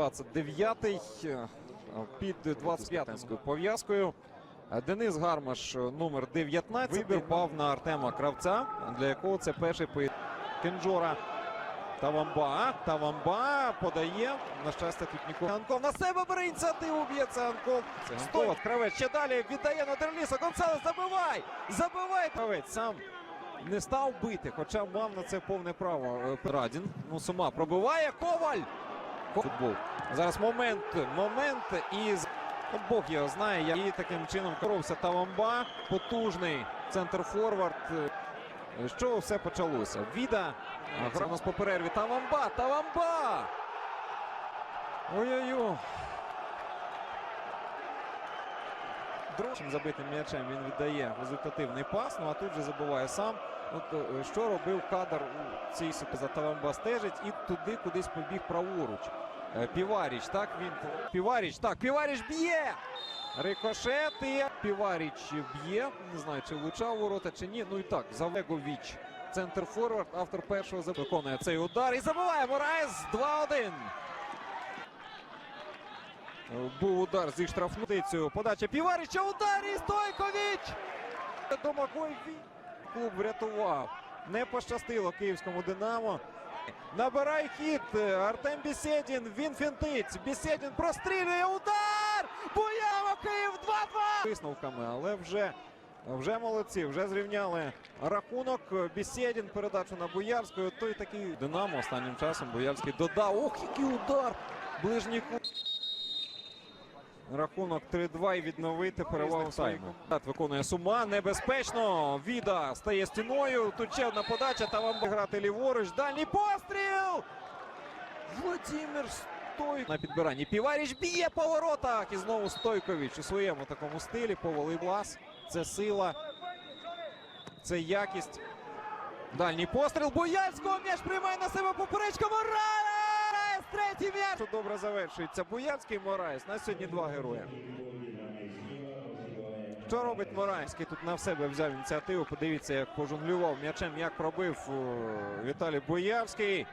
29-й е, під 25-ю пов'язкою. Денис Гармаш, номер 19, вибір пав на Артема Кравця, для якого це перший поєдинок. Кенджора. Тавамба. Тавамба подає. На щастя, тут нікого. Анков на себе бере ініціативу. Анков. Це Анков. Кравець ще далі віддає на Дерліса. Гонсалес, забивай! Забивай! Кравець сам не став бити, хоча мав на це повне право. Е, Радін. Ну, сума пробиває. Коваль! Футбол. Зараз момент, момент із. Бог його знає. І таким чином коровся Тавамба. Потужний центр форвард. Що все почалося? Віда. Гра у нас по перерві. Тавамба! Тавамба! Ой-ой-ой. Другим забитим м'ячем він віддає результативний пас. Ну а тут же забуває сам. От е, що робив кадр у цій? За Тавамба стежить і туди кудись побіг праворуч. Е, Піваріч, так він. Піваріч, так, Піваріч б'є! Рикошет і Піваріч б'є. Не знаю, чи влучав ворота, чи ні. Ну і так, Завеговіч. Центр форвард, автор першого виконує цей удар і забиває Мораєс 2-1. Був удар зі штрафницею. Подача Піваріча. Удар і Стойковіч! Домагой Ві- клуб врятував. Не пощастило київському Динамо. Набирай хід. Артем Бісєдін. Він фінтить. Бісєдін прострілює. Удар! Буява Київ 2-2! Висновками, але вже, вже молодці. Вже зрівняли рахунок. Бісєдін передачу на Буярську. Той такий Динамо останнім часом Буярський додав. Ох, який удар! Ближній кут. Рахунок 3-2 і відновити перевагу тайму. Виконує сума. Небезпечно. Віда стає стіною. Тут ще одна подача. Та вам грати ліворуч. Дальній постріл. Владимир Стойко. На підбиранні. Піваріч б'є по воротах. І знову Стойкович у своєму такому стилі. Повели влас. Це сила. Це якість. Дальній постріл. Буяльського м'яч приймає на себе поперечка. Мораєс! Третій м'яч. Добре завершується. Буяльський і Мораєс. На сьогодні два герої. Що робить Морайський? Тут на себе взяв ініціативу. Подивіться, як пожонглював м'ячем, як пробив е, Віталій Боярський.